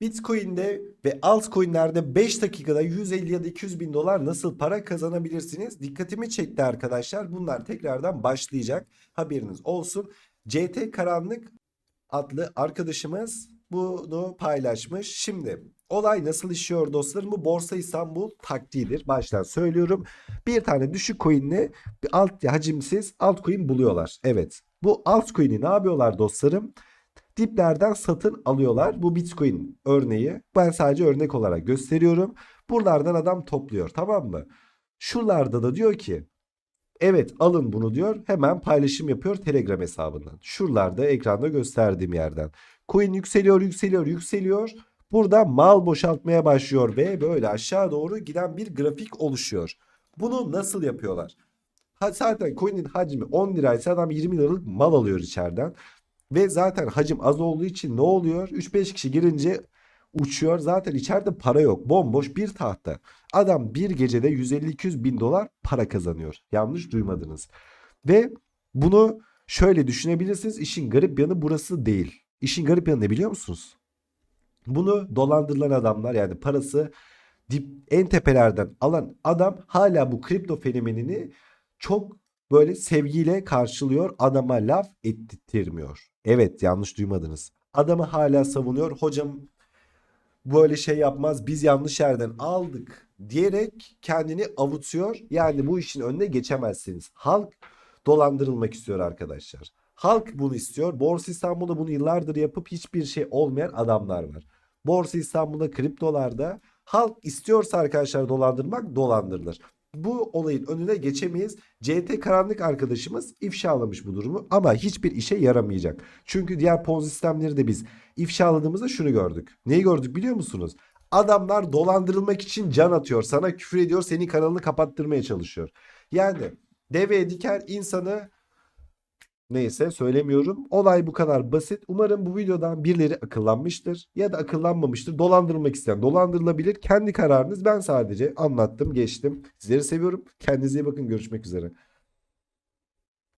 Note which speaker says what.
Speaker 1: Bitcoin'de ve altcoin'lerde 5 dakikada 150 ya da 200 bin dolar nasıl para kazanabilirsiniz? Dikkatimi çekti arkadaşlar. Bunlar tekrardan başlayacak. Haberiniz olsun. CT Karanlık adlı arkadaşımız bunu paylaşmış. Şimdi olay nasıl işiyor dostlarım? Bu Borsa İstanbul taktiğidir. Baştan söylüyorum. Bir tane düşük coin'le alt hacimsiz altcoin buluyorlar. Evet. Bu altcoin'i ne yapıyorlar dostlarım? Diplerden satın alıyorlar. Bu Bitcoin örneği. Ben sadece örnek olarak gösteriyorum. Buralardan adam topluyor tamam mı? Şuralarda da diyor ki evet alın bunu diyor. Hemen paylaşım yapıyor Telegram hesabından. Şuralarda ekranda gösterdiğim yerden. Coin yükseliyor yükseliyor yükseliyor. Burada mal boşaltmaya başlıyor ve böyle aşağı doğru giden bir grafik oluşuyor. Bunu nasıl yapıyorlar? Ha, zaten coin'in hacmi 10 liraysa adam 20 liralık mal alıyor içeriden. Ve zaten hacim az olduğu için ne oluyor? 3-5 kişi girince uçuyor. Zaten içeride para yok. Bomboş bir tahta. Adam bir gecede 150-200 bin dolar para kazanıyor. Yanlış duymadınız. Ve bunu şöyle düşünebilirsiniz. İşin garip yanı burası değil. İşin garip yanı ne biliyor musunuz? Bunu dolandırılan adamlar yani parası dip en tepelerden alan adam hala bu kripto fenomenini çok böyle sevgiyle karşılıyor. Adama laf ettirmiyor. Evet yanlış duymadınız. Adamı hala savunuyor. Hocam böyle şey yapmaz biz yanlış yerden aldık diyerek kendini avutuyor. Yani bu işin önüne geçemezsiniz. Halk dolandırılmak istiyor arkadaşlar. Halk bunu istiyor. Borsa İstanbul'da bunu yıllardır yapıp hiçbir şey olmayan adamlar var. Borsa İstanbul'da kriptolarda halk istiyorsa arkadaşlar dolandırmak dolandırılır. Bu olayın önüne geçemeyiz. CT karanlık arkadaşımız ifşalamış bu durumu ama hiçbir işe yaramayacak. Çünkü diğer ponzi sistemleri de biz ifşaladığımızda şunu gördük. Neyi gördük biliyor musunuz? Adamlar dolandırılmak için can atıyor. Sana küfür ediyor. Senin kanalını kapattırmaya çalışıyor. Yani deveye diker insanı Neyse söylemiyorum. Olay bu kadar basit. Umarım bu videodan birileri akıllanmıştır ya da akıllanmamıştır. Dolandırılmak isteyen dolandırılabilir. Kendi kararınız. Ben sadece anlattım, geçtim. Sizleri seviyorum. Kendinize iyi bakın. Görüşmek üzere.